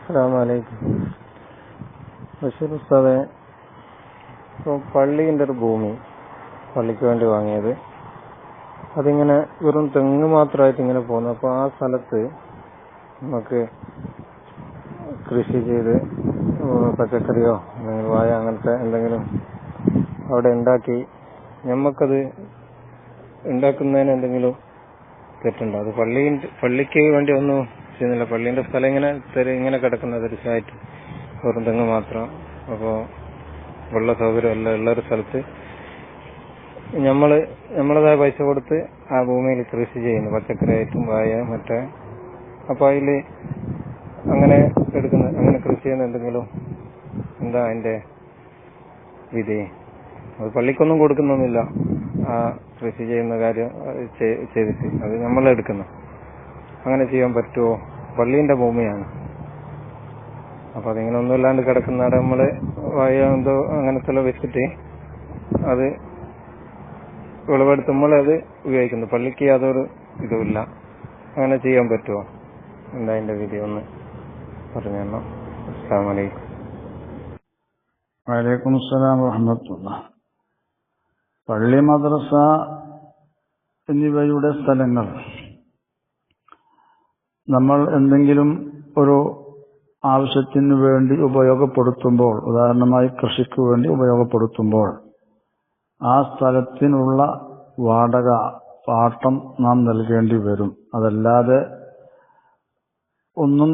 അസ്സലാമലൈക്കും. ബഷീർ ഇപ്പോൾ പള്ളീന്റെ ഒരു ഭൂമി പള്ളിക്ക് വേണ്ടി വാങ്ങിയത്. അതിങ്ങനെ വെറും തെങ്ങ് മാത്രമായിട്ട് ഇങ്ങനെ പോകുന്നു. അപ്പോൾ ആ സ്ഥലത്ത് നമുക്ക് കൃഷി ചെയ്ത് പച്ചക്കറിയോ അല്ലെങ്കിൽ വായ അങ്ങനത്തെ എന്തെങ്കിലും അവിടെ ഉണ്ടാക്കി നമുക്കത് ഉണ്ടാക്കുന്നതിന് എന്തെങ്കിലും തെറ്റുണ്ടോ? അത് പള്ളി പള്ളിക്ക് വേണ്ടി ഒന്നും ചെയ്യുന്നില്ല. പള്ളിന്റെ സ്ഥലം ഇങ്ങനെ ഇങ്ങനെ കിടക്കുന്ന തിരിച്ചായിട്ട് വെറും തെങ്ങ് മാത്രം. അപ്പോ വെള്ള സൗകര്യം എല്ലാം ഉള്ള ഒരു സ്ഥലത്ത് നമ്മൾ നമ്മളതായ പൈസ കൊടുത്ത് ആ ഭൂമിയിൽ കൃഷി ചെയ്യുന്നു. പച്ചക്കറി ആയിട്ടും വായ മറ്റേ അപ്പൊ അതിൽ അങ്ങനെ എടുക്കുന്ന അങ്ങനെ കൃഷി ചെയ്യുന്ന എന്തെങ്കിലും എന്താ അതിന്റെ വിധി? അത് പള്ളിക്കൊന്നും കൊടുക്കുന്നൊന്നുമില്ല. ആ കൃഷി ചെയ്യുന്ന കാര്യം ചെയ്തിട്ട്. അത് നമ്മൾ എടുക്കുന്ന അങ്ങനെ ചെയ്യാൻ പറ്റുമോ പള്ളീന്റെ ഭൂമിയാണ്. അപ്പൊ അതിങ്ങനെ ഒന്നും ഇല്ലാണ്ട് കിടക്കുന്ന അവിടെ നമ്മൾ വായ എന്തോ അങ്ങനത്തെ വെച്ചിട്ട് അത് വിളവെടുത്തുമ്പോൾ അത് ഉപയോഗിക്കുന്നു. പള്ളിക്ക് യാതൊരു ഇതുമില്ല. അങ്ങനെ ചെയ്യാൻ പറ്റുമോ? എന്താ അതിന്റെ വിധി ഒന്ന് പറഞ്ഞു അസ്സാം വലൈക്കും വലൈക്കും അസ്സലാം വറഹമത്തുള്ള. പള്ളി മദ്രസ എന്നിവയുടെ സ്ഥലങ്ങൾ നമ്മൾ എന്തെങ്കിലും ഒരു ആവശ്യത്തിന് വേണ്ടി ഉപയോഗപ്പെടുത്തുമ്പോൾ ഉദാഹരണമായി കൃഷിക്ക് വേണ്ടി ഉപയോഗപ്പെടുത്തുമ്പോൾ ആ സ്ഥലത്തിനുള്ള വാടക പാട്ടം നാം നൽകേണ്ടി വരും. അതല്ലാതെ ഒന്നും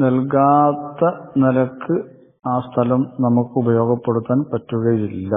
നൽകാത്ത നിലയ്ക്ക് ആ സ്ഥലം നമുക്ക് ഉപയോഗപ്പെടുത്താൻ പറ്റുകയില്ല.